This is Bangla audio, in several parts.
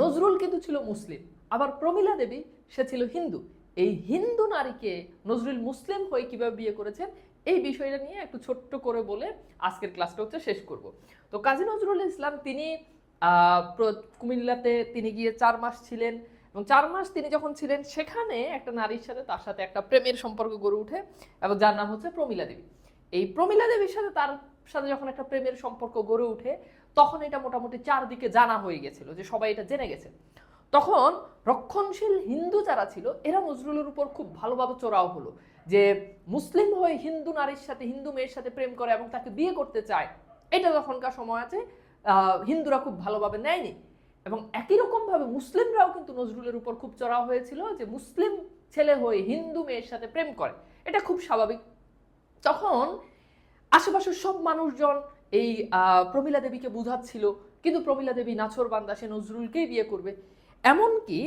নজরুল কিন্তু ছিল মুসলিম, আবার প্রমিলা দেবী, সে ছিল হিন্দু। এই হিন্দু নারীকে নজরুল মুসলিম হয়ে কীভাবে বিয়ে করেছেন, এই বিষয়টা নিয়ে একটু ছোট্ট করে বলে আজকের ক্লাসটা হচ্ছে শেষ করব। তো কাজী নজরুল ইসলাম তিনি কুমিল্লাতে তিনি গিয়ে চার মাস ছিলেন এবং চার মাস তিনি যখন ছিলেন, সেখানে একটা নারীর সাথে তার সাথে একটা প্রেমের সম্পর্ক গড়ে ওঠে এবং যার নাম হচ্ছে প্রমিলা দেবী। এই প্রমিলা দেবীর সাথে তার সাথে যখন একটা প্রেমের সম্পর্ক গড়ে ওঠে, তখন এটা মোটামুটি চারদিকে জানা হয়ে গেছিল যে সবাই এটা জেনে গেছে। তখন রক্ষণশীল হিন্দু যারা ছিল, এরা নজরুলের উপর খুব ভালোভাবে চড়াও হলো যে মুসলিম হয়ে হিন্দু নারীর সাথে, হিন্দু মেয়ের সাথে প্রেম করে এবং তাকে বিয়ে করতে চায়। এটা তখনকার সময় আছে হিন্দুরা খুব ভালোভাবে নেয়নি এবং একই রকম ভাবে মুসলিমরাও কিন্তু নজরুলের উপর খুব চড়াও হয়েছিল যে মুসলিম ছেলে হয়ে হিন্দু মেয়ের সাথে প্রেম করে। এটা খুব স্বাভাবিক। তখন আশেপাশের সব মানুষজন এই প্রমীলা দেবীকে বুঝাচ্ছিল, কিন্তু প্রমীলা দেবী নাছর বান্দা সে নজরুলকেই বিয়ে করবে। এমনকি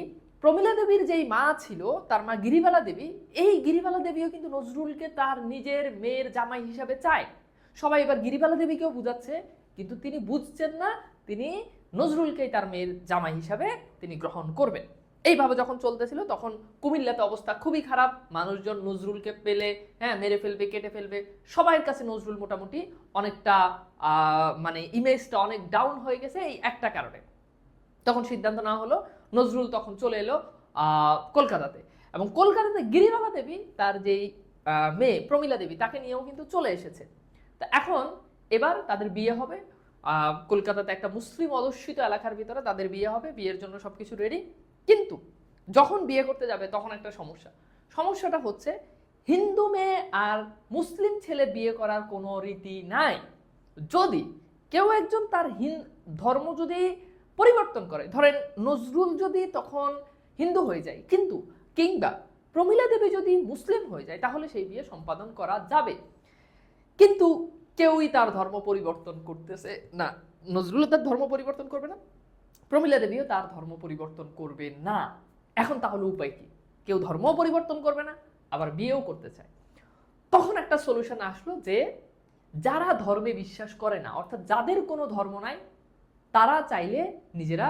প্রমীলা দেবীর যেই মা ছিল, তার মা গিরিবালা দেবী, এই গিরিবালা দেবীও কিন্তু নজরুলকে তার নিজের মেয়ের জামাই হিসাবে চায়। সবাই এবার গিরিবালা দেবীকেও বুঝাচ্ছে, কিন্তু তিনি বুঝছেন না, তিনি নজরুলকেই তার মেয়ের জামাই হিসাবে তিনি গ্রহণ করবেন। এইভাবে যখন চলতেছিল, তখন কুমিল্লাতে অবস্থা খুবই খারাপ। মানুষজন নজরুলকে পেলে হ্যাঁ মেরে ফেলবে, কেটে ফেলবে। সবার কাছে নজরুল মোটামুটি অনেকটা মানে ইমেজটা অনেক ডাউন হয়ে গেছে এই একটা কারণে। তখন সিদ্ধান্ত না হলো, নজরুল তখন চলে এলো কলকাতাতে। এবং কলকাতাতে গিরিবালা দেবী, তার যেই মেয়ে প্রমীলা দেবী, তাকে নিয়েও কিন্তু চলে এসেছে। তা এখন এবার তাদের বিয়ে হবে। কলকাতাতে একটা মুসলিম অধ্যুষিত এলাকার ভিতরে তাদের বিয়ে হবে, বিয়ের জন্য সবকিছু রেডি কিন্তু যখন বিয়ে করতে যাবে তখন একটা সমস্যা। সমস্যাটা হচ্ছে হিন্দু মেয়ে আর মুসলিম ছেলে বিয়ে করার কোনো রীতি নাই। যদি কেউ একজন তার হিন, ধর্ম যদি পরিবর্তন করে, ধরেন নজরুল যদি তখন হিন্দু হয়ে যায়, কিন্তু কিংবা প্রমীলা দেবী যদি মুসলিম হয়ে যায়, তাহলে সেই বিয়ে সম্পাদন করা যাবে। কিন্তু কেউই তার ধর্ম পরিবর্তন করতেছে না। নজরুল তার ধর্ম পরিবর্তন করবে না। প্রমীলা দেবীও তার ধর্ম পরিবর্তন করবে না। এখন তাহলে উপায় কি? কেউ ধর্ম পরিবর্তন করবে না, আবার বিয়েও করতে চায়। তখন একটা সলিউশন আসলো যে, যারা ধর্মে বিশ্বাস করে না, অর্থাৎ যাদের কোনো ধর্ম নাই, তারা চাইলে নিজেরা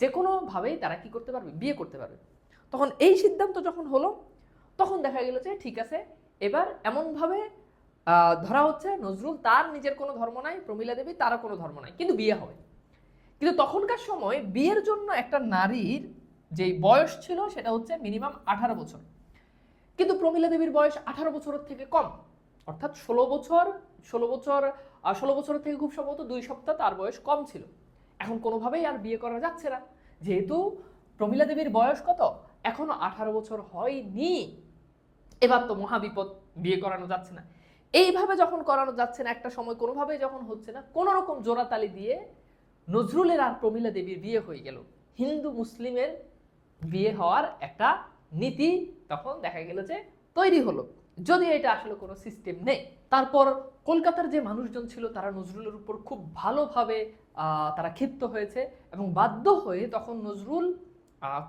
যে কোনোভাবেই তারা কি করতে পারবে? বিয়ে করতে পারবে। তখন এই সিদ্ধান্ত যখন হলো, তখন দেখা গেল যে, ঠিক আছে, এবার এমনভাবে ধরা হচ্ছে নজরুল তার নিজের কোনো ধর্ম নাই, প্রমীলা দেবী তারও কোনো ধর্ম নাই, কিন্তু বিয়ে হবে। কিন্তু তখনকার সময় বিয়ের জন্য একটা নারীর যেই বয়স ছিল সেটা হচ্ছে মিনিমাম আঠারো বছর। কিন্তু প্রমীলা দেবীর বয়স আঠারো বছরের থেকে কম। অর্থাৎ ষোলো বছর ষোলো বছর ষোলো বছরের থেকে খুব সম্ভবত দুই সপ্তাহ তার বয়স কম ছিল। এখন কোনোভাবেই আর বিয়ে করা যাচ্ছে না। যেহেতু প্রমীলা দেবীর বয়স কত? এখনও আঠারো বছর হয়নি। এবার তো মহাবিপদ, বিয়ে করানো যাচ্ছে না। এইভাবে যখন করানো যাচ্ছে না, একটা সময় কোনোভাবেই যখন হচ্ছে না কোনো রকম জোড়াতালি দিয়ে নজরুলের আর প্রমীলা দেবীর বিয়ে হয়ে গেল। হিন্দু মুসলিমের বিয়ে হওয়ার একটা নীতি তখন দেখা গেল যে তৈরি হলো। যদি এটা আসলে কোনো সিস্টেম নেই। তারপর কলকাতার যে মানুষজন ছিল, তারা নজরুলের উপর খুব ভালোভাবে তারা ক্ষিপ্ত হয়েছে এবং বাধ্য হয়ে তখন নজরুল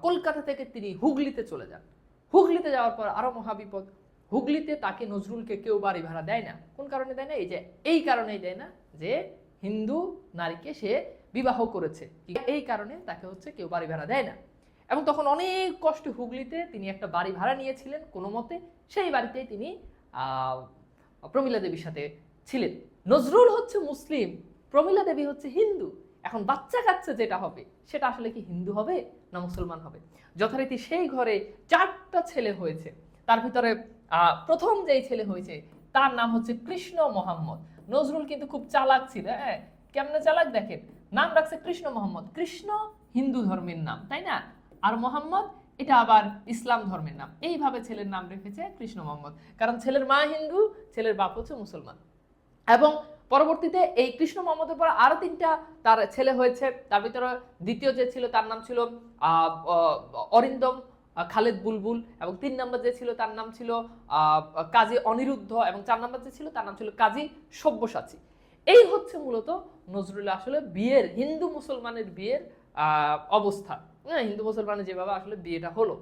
কলকাতা থেকে তিনি হুগলিতে চলে যান। হুগলিতে যাওয়ার পর আরও মহাবিপদ। হুগলিতে তাকে নজরুলকে কেউ বাড়ি ভাড়া দেয় না। কোন কারণে দেয় না? এই যে, এই কারণেই দেয় না যে হিন্দু নারীকে সে বিবাহ করেছে। এই কারণে তাকে হচ্ছে কেউ বাড়ি ভাড়া দেয় না। এবং তখন অনেক কষ্টে হুগলিতে তিনি একটা বাড়ি ভাড়া নিয়েছিলেন কোনো মতে। সেই বাড়িতেই তিনি প্রমীলা দেবীর সাথে ছিলেন। নজরুল হচ্ছে মুসলিম, প্রমীলা দেবী হচ্ছে হিন্দু। এখন বাচ্চা কাচ্চা যেটা হবে, সেটা আসলে কি হিন্দু হবে না মুসলমান হবে? যথারীতি সেই ঘরে চারটা ছেলে হয়েছে। তার ভিতরে প্রথম যেই ছেলে হয়েছে, তার নাম হচ্ছে কৃষ্ণ মোহাম্মদ। নজরুল কিন্তু খুব চালাক ছিল হ্যাঁ? কেমনে চালাক দেখেন? নাম রাখছে কৃষ্ণ মোহাম্মদ। কৃষ্ণ হিন্দু ধর্মের নাম, তাই না? আর মোহাম্মদ, এটা আবার ইসলাম ধর্মের নাম। এইভাবে ছেলের নাম রেখেছে কৃষ্ণ মোহাম্মদ। কারণ ছেলের মা হিন্দু, ছেলের বাপ হচ্ছে মুসলমান। এবং পরবর্তীতে এই কৃষ্ণ মোহাম্মদের পর আরও তিনটা তার ছেলে হয়েছে। তার ভিতরে দ্বিতীয় যে ছিল, তার নাম ছিল অরিন্দম খালেদ বুলবুল। এবং তিন নম্বর যে ছিল, তার নাম ছিল কাজী অনিরুদ্ধ। এবং চার নম্বর যে ছিল, তার নাম ছিল কাজী সব্যসাচী। এই হচ্ছে মূলত নজরুল আসলে বিয়ের, হিন্দু মুসলমানের বিয়ের অবস্থা। হ্যাঁ হিন্দু মুসলমানের যেভাবে আসলে বিয়েটা হলো।